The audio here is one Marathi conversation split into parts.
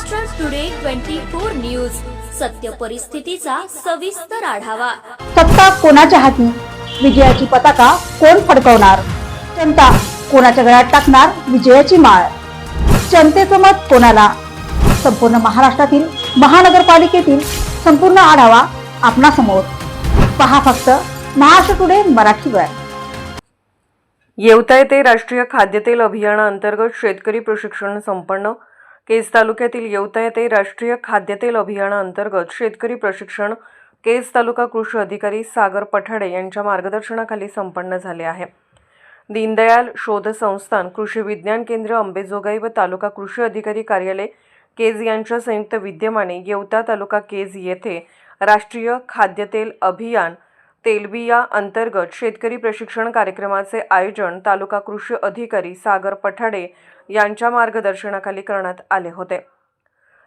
Maharashtra today twenty four news सत्य परिस्थितीचा सविस्तर आढावा. सत्ता कोणाच्या हाती? विजयाची पताका कोण फडकवणार? जनता कोणाच्या गळ्यात टाकणार विजयाची माळ? जनतेचं मत कोणाला? संपूर्ण महाराष्ट्रातील महानगरपालिकेतील संपूर्ण आढावा आपणासमोर. पहा फक्त महाराष्ट्र टुडे मराठीवर येवता येथे राष्ट्रीय खाद्यतेल अभियानाअंतर्गत शेतकरी प्रशिक्षण संपन्न केज तालुक्यातील येवता येथे राष्ट्रीय खाद्यतेल अभियानाअंतर्गत शेतकरी प्रशिक्षण केज तालुका कृषी अधिकारी सागर पठाडे यांच्या मार्गदर्शनाखाली संपन्न झाले आहे. दीनदयाल शोध संस्थान कृषी विज्ञान केंद्र अंबेजोगाई व तालुका कृषी अधिकारी कार्यालय केज यांच्या संयुक्त विद्यमाने येवता तालुका केज येथे राष्ट्रीय खाद्यतेल अभियान तेलबिया अंतर्गत शेतकरी प्रशिक्षण कार्यक्रमाचे आयोजन तालुका कृषी अधिकारी सागर पठाडे यांच्या मार्गदर्शनाखाली करण्यात आले होते.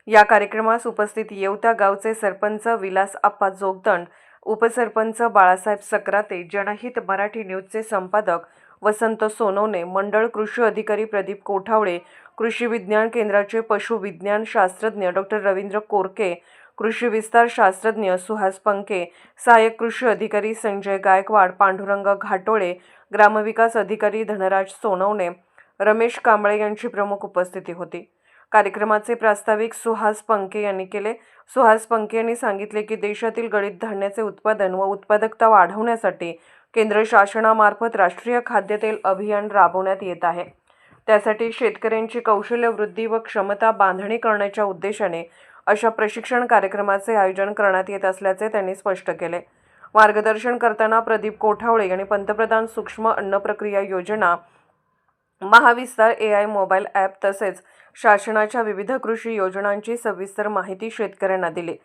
या कार्यक्रमास उपस्थित येवता गावचे सरपंच विलास आप्पा जोगदंड उपसरपंच बाळासाहेब सक्राते जनहित मराठी न्यूजचे संपादक वसंत सोनवणे मंडळ कृषी अधिकारी प्रदीप कोठावळे कृषी विज्ञान केंद्राचे पशुविज्ञान शास्त्रज्ञ डॉक्टर रवींद्र कोरके कृषी विस्तार शास्त्रज्ञ सुहास पंके सहाय्यक कृषी अधिकारी संजय गायकवाड पांडुरंग घाटोळे ग्रामविकास अधिकारी धनराज सोनवणे रमेश कांबळे यांची प्रमुख उपस्थिती होती. कार्यक्रमाचे प्रास्ताविक सुहास पंके यांनी केले. सुहास पंके यांनी सांगितले की देशातील गळीत धान्याचे उत्पादन व उत्पादकता वाढवण्यासाठी केंद्र शासनामार्फत राष्ट्रीय खाद्यतेल अभियान राबवण्यात येत आहे. त्यासाठी शेतकऱ्यांची कौशल्य वृद्धी व क्षमता बांधणी करण्याच्या उद्देशाने अशा प्रशिक्षण कार्यक्रमाचे आयोजन करण्यात येत असल्याचे त्यांनी स्पष्ट केले. मार्गदर्शन करताना प्रदीप कोठावळे यांनी पंतप्रधान सूक्ष्म अन्न प्रक्रिया योजना Mahavistar A I mobile app तसेच शासनाच्या विविध कृषी योजनांची सविस्तर माहिती शेतकऱ्यांना दिली.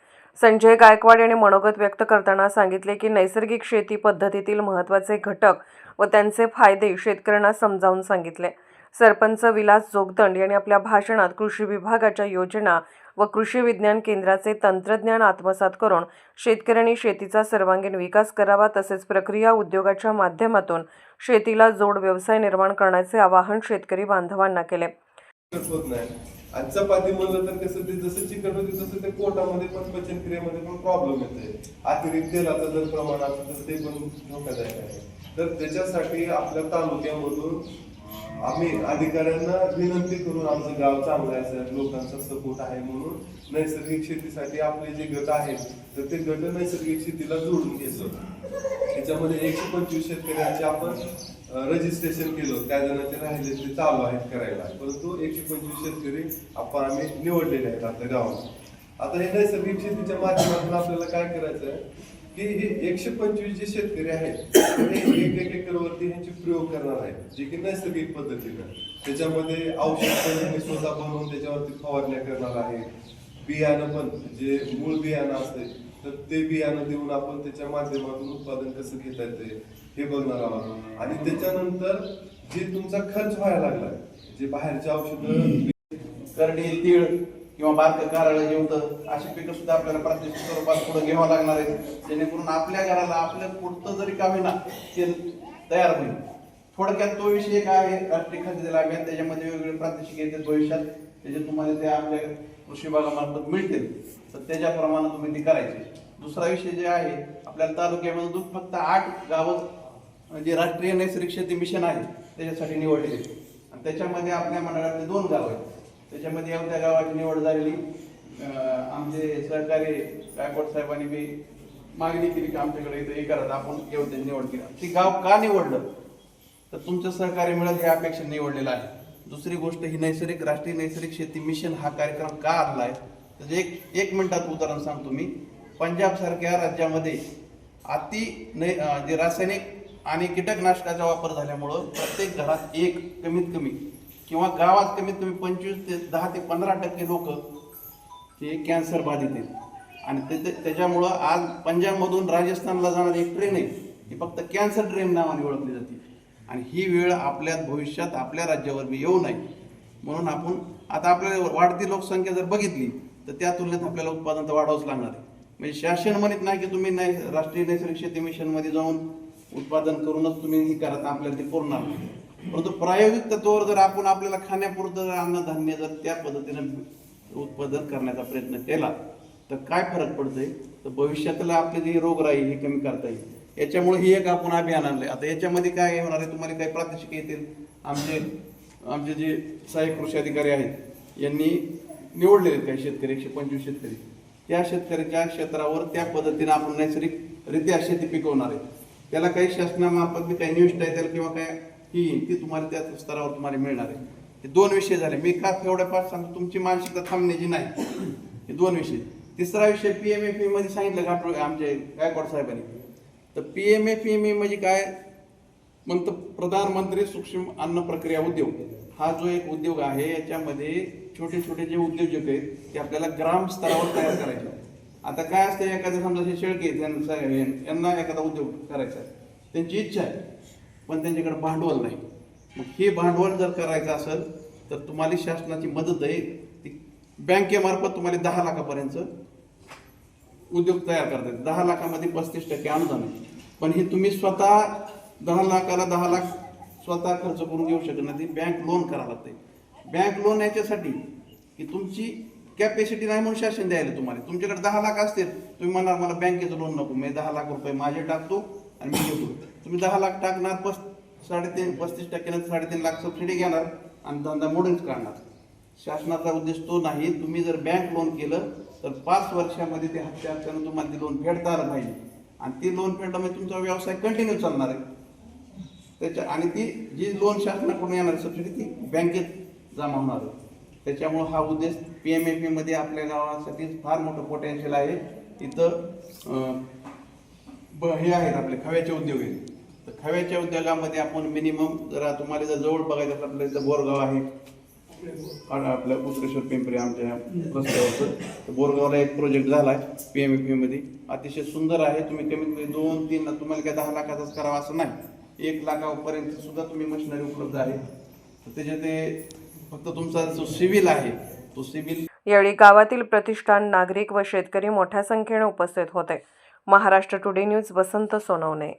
संजय गायकवाड यांनी मनोगत व्यक्त करताना सांगितले की नैसर्गिक शेती पद्धतीतील महत्त्वाचे घटक व त्यांचे फायदे शेतकऱ्यांना समजावून सांगितले. सरपंच विलास जोगदंड यांनी आपल्या भाषणात कृषी विभागाच्या योजना व कृषी विज्ञान केंद्राचे तंत्रज्ञान आत्मसात करून शेतकऱ्यांनी शेतीचा सर्वांगीण विकास करावा तसेच प्रक्रिया उद्योगाच्या माध्यमातून शेतीला जोड व्यवसाय निर्माण करण्याचे आवाहन शेतकरी बांधवांना केले. चिकट होत चपाती म्हणलं तर कसं ते जसं चिकट होते तसं ते पोटामध्ये पण पचन क्रियेमध्ये पण प्रॉब्लेम येते अतिरिक्त तेलाचं जर प्रमाण असेल तर ते पण धोकादायक आहे. तर त्याच्यासाठी आपल्या तालुक्यामधून आम्ही अधिकाऱ्यांना विनंती करून आमचं गाव चांगलं आहे सर लोकांचा सपोर्ट आहे म्हणून नैसर्गिक शेतीसाठी आपले जे गट आहेत तर ते गट नैसर्गिक शेतीला जोडून घेतो त्याच्यामध्ये एकशे पंचवीस शेतकऱ्यांचे आपण रजिस्ट्रेशन केलं. त्या जणांचे राहिले ते चालू आहेत करायला. परंतु एकशे पंचवीस शेतकरी आपण आम्ही निवडलेले आहेत आपल्या गावात. आता हे नैसर्गिक शेतीच्या माध्यमातून आपल्याला काय करायचं आहे की हे एकशे पंचवीस जे शेतकरी आहेत ते एक एक एकरवरती ह्यांचे प्रयोग करणार आहेत जे की नैसर्गिक पद्धतीनं. त्याच्यामध्ये औषध पण स्वतः बनवून त्याच्यावरती फवारण्या करणार आहे बियाणं पण जे मूळ बियाणं असते तर ते बियाणं देऊन आपण त्याच्या माध्यमातून उत्पादन कसं घेता येते हे बघणार आहोत. आणि त्याच्यानंतर जे तुमचा खर्च व्हायला लागला जे बाहेरचे औषधं करणे तीळ किंवा बारकं कारळ जेवतं अशी पिकं सुद्धा आपल्याला प्रादेशिक स्वरूपात पुढे घ्यावं लागणार आहेत. जेणेकरून आपल्या घराला आपल्या पुरतं जरी का होईना ते तयार होईल. थोडक्यात तो विषय काय आहे राष्ट्रीय खाद्य अभियान. त्याच्यामध्ये वेगवेगळे प्रादेशिक येते भविष्यात. त्याचे तुम्हाला ते आपल्या कृषी विभागामार्फत मिळतील. तर त्याच्याप्रमाणे तुम्ही ते करायचे. दुसरा विषय जे आहे आपल्या तालुक्यामध्ये फक्त आठ गावं जे राष्ट्रीय नैसर्गिक शेती मिशन आहे त्याच्यासाठी निवडलेले. आणि त्याच्यामध्ये आपल्या मंडळातले दोन गाव आहेत. त्याच्यामध्ये आमच्या गावाची निवड झालेली. आमचे सहकारी गायकवाड साहेबांनी बी मागणी केली की आमच्याकडे इथं हे करत आपण एवढ्या निवड केला ते गाव का निवडलं? तर तुमचं सहकार्य मिळेल हे अपेक्षा निवडलेलं आहे. दुसरी गोष्ट ही नैसर्गिक राष्ट्रीय नैसर्गिक शेती मिशन हा कार्यक्रम का आणला आहे त्याचं एक एक मिनिटात उदाहरण सांगतो मी. पंजाबसारख्या राज्यामध्ये अति नै जे रासायनिक आणि कीटकनाशकाचा वापर झाल्यामुळं प्रत्येक घरात एक कमीत कमी किंवा गावात कमीत कमी पंचवीस ते दहा ते पंधरा टक्के लोक हे कॅन्सर बाधित आहेत. आणि ते- ते- त्याच्यामुळं आज पंजाबमधून राजस्थानला जाणारी एक ट्रेन आहे ही फक्त कॅन्सर ट्रेन नावाने ओळखली जाते. आणि ही वेळ आपल्या भविष्यात आपल्या राज्यावर बी येऊ नये. म्हणून आपण आता आपल्याला वाढती लोकसंख्या जर बघितली तर त्या तुलनेत आपल्याला उत्पादन तर वाढवावंच लागणार आहे. म्हणजे शासन म्हणत नाही की तुम्ही नाही राष्ट्रीय नैसर्गिक शेती मिशनमध्ये जाऊन उत्पादन करूनच तुम्ही हे करा आपल्याला ते पुरणार नाही. परंतु प्रायोगिक तत्वावर जर आपण आपल्याला खाण्यापुरतं जर अन्नधान्य जर त्या पद्धतीनं उत्पादन करण्याचा प्रयत्न केला तर काय फरक पडतोय? तर भविष्यातला आपली जी रोगराई हे कमी करता येईल याच्यामुळे ही एक आपण अभियान आणलंय. आता याच्यामध्ये काय होणार आहे? तुम्हाला काही प्रात्यक्षिक येतील? आमचे आमचे जे सहाय्यक कृषी अधिकारी आहेत यांनी निवडलेले आहेत काही शेतकरी एकशे पंचवीस शेतकरी. त्या शेतकऱ्याच्या क्षेत्रावर त्या पद्धतीने आपण नैसर्गिकरित्या शेती पिकवणार आहे त्याला काही शासनामार्फत काही काही आहे त्याला किंवा काय ही ती तुम्हाला त्या स्तरावर तुम्हाला मिळणार आहे. हे दोन विषय झाले. मी का एवढ्या पाठ सांगतो? तुमची मानसिकता थांबण्याची नाही. हे दोन विषय. तिसरा विषय पी एम एफमध्ये सांगितलं गाठोड आमचे गायकवाड साहेबांनी? तर पी एम एफ म्हणजे काय? म्हणतं प्रधानमंत्री सूक्ष्म अन्न प्रक्रिया उद्योग. हा जो एक उद्योग आहे याच्यामध्ये छोटे छोटे जे उद्योजक आहेत ते आपल्याला ग्राम स्तरावर तयार करायचे. आता काय असतं एखाद्या समजा हे शेळके यांना यांना एखादा उद्योग करायचा आहे. त्यांची इच्छा आहे. पण त्यांच्याकडे भांडवल नाही. मग हे भांडवल जर करायचं असेल तर तुम्हाला शासनाची मदत आहे. ती बँकेमार्फत तुम्हाला दहा लाखापर्यंत उद्योग तयार करतात. दहा लाखामध्ये पस्तीस टक्के अनुदान आहे. पण हे तुम्ही स्वतः दहा लाखाला दहा लाख स्वतः खर्च करून घेऊ शकत नाही. बँक लोन करावं लागते बँक लोन याच्यासाठी की तुमची कॅपॅसिटी नाही म्हणून शासन द्यायला तुम्हाला. तुमच्याकडे दहा लाख असतील तुम्ही म्हणाल मला बँकेचं लोन नको. मी दहा लाख रुपये माझे टाकतो आणि मी घेतो. तुम्ही दहा लाख टाकणार पस साडेतीन पस्तीस टक्क्यानंतर साडेतीन लाख सबसिडी घेणार आणि धंदा मोडूनच काढणार. शासनाचा उद्देश तो नाही. तुम्ही जर बँक लोन केलं तर पाच वर्षामध्ये ते हप्ते असल्यानं तुम्हाला ते लोन फेडता आलं पाहिजे. आणि ती लोन फेडल्यामुळे तुमचा व्यवसाय कंटिन्यू चालणार आहे. त्याच्या आणि ती जी लोन शासनाकडून येणार सबसिडी ती बँकेत जमा होणार आहे. त्याच्यामुळं हा उद्देश पी एम एफमध्ये आपल्या गावासाठी फार मोठं पोटेन्शियल आहे. इथं ब हे आहेत आपले खव्याचे उद्योग आहेत. तर खव्याच्या उद्योगामध्ये आपण मिनिमम जरा तुम्हाला जर जवळ बघायचं तर आपल्या इथं बोरगाव आहे. आणि आपल्या उत्कृश्वर पिंपरी आमच्या रस्त्यावरचं. तर बोरगावला एक प्रोजेक्ट झाला आहे पी एम एफमध्ये. अतिशय सुंदर आहे. तुम्ही कमीत कमी दोन तीन तुम्हाला काय दहा लाखाचाच करावा असं नाही. एक लाखापर्यंत सुद्धा तुम्ही मशिनरी उपलब्ध आहे. तर त्याच्या ते फक्त तुमचा जो सिव्हिल आहे तो सिव्हिल यावेळी गावातील प्रतिष्ठान नागरिक व शेतकरी मोठ्या संख्येने उपस्थित होते. Maharashtra today news Vasant Sonawane.